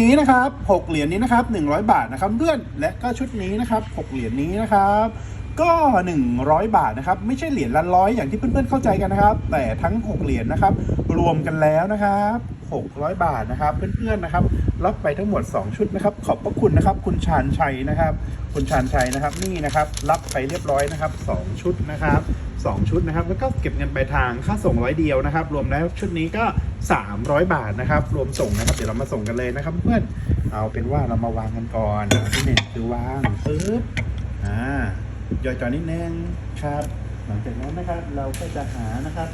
นี้นะครับ6เหรียญนี้นะครับ100 บาทนะครับเพื่อนและก็ชุดนี้นะครับ6เหรียญนี้นะครับก็ 100 บาทนะครับไม่ใช่เหรียญละร้อยอย่างที่เพื่อนๆเข้าใจกันนะครับ แต่ทั้ง 6 เหรียญนะครับรวมกันแล้วนะครับ 600 บาทนะครับ เพื่อนๆนะครับรับไปทั้งหมด 2 ชุดนะครับ ขอบพระคุณนะครับ คุณชาญชัยนะครับ คุณชาญชัยนะครับนี่นะครับ รับไปเรียบร้อยนะครับ 2 ชุดนะครับ2 ชุดนะครับ แล้วก็เก็บเงินไปทางค่าส่งร้อยเดียวนะครับ รวมแล้วชุดนี้ก็ 300 บาทนะครับ รวมส่งนะครับ เดี๋ยวเรามาส่งกันเลยนะครับ เพื่อนเอาเป็นว่าเรามาวางกันก่อนอันที่หนึ่งคือวางปึ๊บอ่าย่อยจอนิดนึงครับ หลังจากนั้นนะครับเราก็จะหานะครับ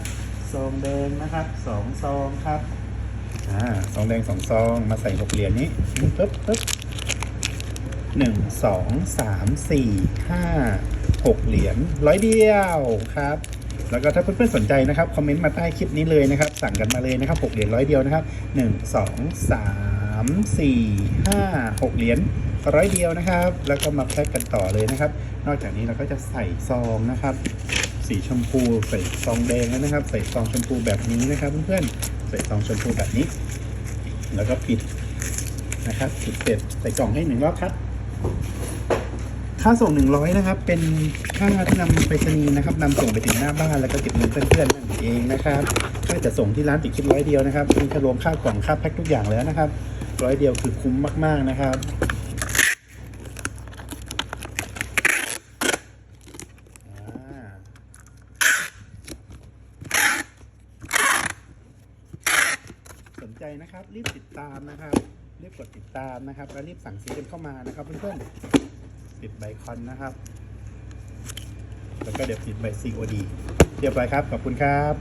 ซองแดงนะครับสองซองครับ อ่าซองแดงสองซอง มาใส่หกเหรียญนี้ปึ๊บปึ๊บหนึ่งสองสามสี่ห้าหกเหรียญร้อยเดียวครับ แล้วก็ถ้าเพื่อนๆสนใจนะครับ คอมเมนต์มาใต้คลิปนี้เลยนะครับ สั่งกันมาเลยนะครับหกเหรียญร้อยเดียวนะครับหนึ่งสองสามสี่ห้าหกเหรียญร้อยเดียวนะครับ แล้วก็มาแพ็กกันต่อเลยนะครับ นอกจากนี้เราก็จะใส่ซองนะครับ สีชมพูใส่ซองแดงแล้วนะครับ ใส่ซองชมพูแบบนี้นะครับเพื่อนๆ ใส่ซองชมพูแบบนี้ แล้วก็ปิดนะครับปิดเสร็จใส่กล่องให้หนึ่งรอบครับ ค่าส่งหนึ่งร้อยนะครับ เป็นค่าที่นำไปรษณีย์นะครับนำส่งไปถึงหน้าบ้านแล้วก็เก็บเงินเพื่อนๆนั่นเองนะครับค่าจะส่งที่ร้านติดคิดร้อยเดียวนะครับมีรวมค่ากล่องค่าแพ็คทุกอย่างแล้วนะครับร้อยเดียวคือคุ้มมากๆนะครับ อ่าสน ใจนะครับ รีบติดตามนะครับรีบกดติดตามนะครับ แล้วรีบสั่งซื้อกันเข้ามานะครับ เพื่อนๆปิดใบคอนนะครับ แล้วก็เดี๋ยวปิดใบ COD เรียบร้อยครับขอบคุณครับ